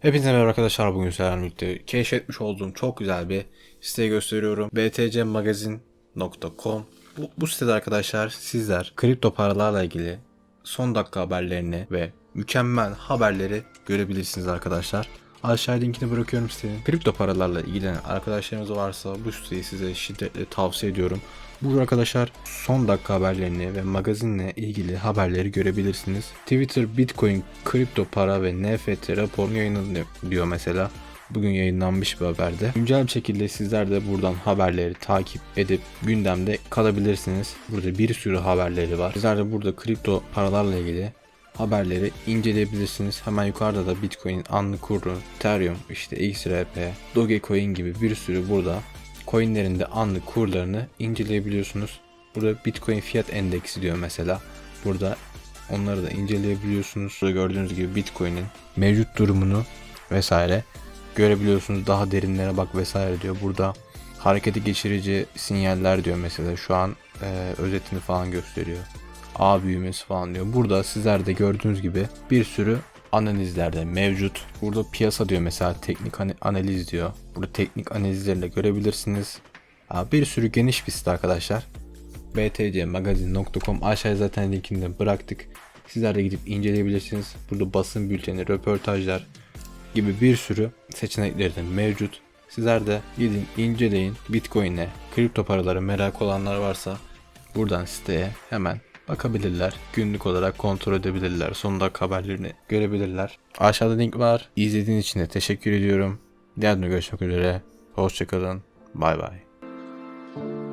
Hepinize merhaba arkadaşlar bugün sizlerle birlikte keşfetmiş olduğum çok güzel bir site gösteriyorum. btcmagazin.com bu, bu sitede arkadaşlar sizler kripto paralarla ilgili son dakika haberlerini ve mükemmel haberleri görebilirsiniz arkadaşlar. Aşağıya linkini bırakıyorum sitenin. Kripto paralarla ilgilenen arkadaşlarınız varsa bu siteyi size şiddetle tavsiye ediyorum. Burada arkadaşlar son dakika haberlerini ve magazinle ilgili haberleri görebilirsiniz. Twitter Bitcoin kripto para ve NFT raporunu yayınlanıyor diyor mesela. Bugün yayınlanmış bir haberde. Güncel bir şekilde sizler de buradan haberleri takip edip gündemde kalabilirsiniz. Burada bir sürü haberleri var. Sizler de burada kripto paralarla ilgili haberleri inceleyebilirsiniz. Hemen yukarıda da Bitcoin anlık kuru, Ethereum, işte XRP, Dogecoin gibi bir sürü burada coinlerin de anlık kurlarını inceleyebiliyorsunuz. Burada Bitcoin fiyat endeksi diyor mesela. Burada onları da inceleyebiliyorsunuz. Burada gördüğünüz gibi Bitcoin'in mevcut durumunu vesaire görebiliyorsunuz. Daha derinlere bak vesaire diyor. Burada hareketi geçirici sinyaller diyor mesela. Şu an e, özetini falan gösteriyor. A büyümesi falan diyor. Burada sizler de gördüğünüz gibi bir sürü analizlerde mevcut. Burada piyasa diyor mesela teknik ana- analiz diyor. Burada teknik analizlerini de görebilirsiniz. Bir sürü geniş bir site arkadaşlar. btcmagazin.com aşağıya zaten linkini de bıraktık. Sizler de gidip inceleyebilirsiniz. Burada basın bülteni, röportajlar gibi bir sürü seçenekleri de mevcut. Sizler de gidin inceleyin. Bitcoin'e, kripto paralara merak olanlar varsa buradan siteye hemen bakabilirler. Günlük olarak kontrol edebilirler. Son dakika haberlerini görebilirler. Aşağıda link var. İzlediğiniz için de teşekkür ediyorum. Diğer görüşmek üzere. Hoşçakalın. Bay bay.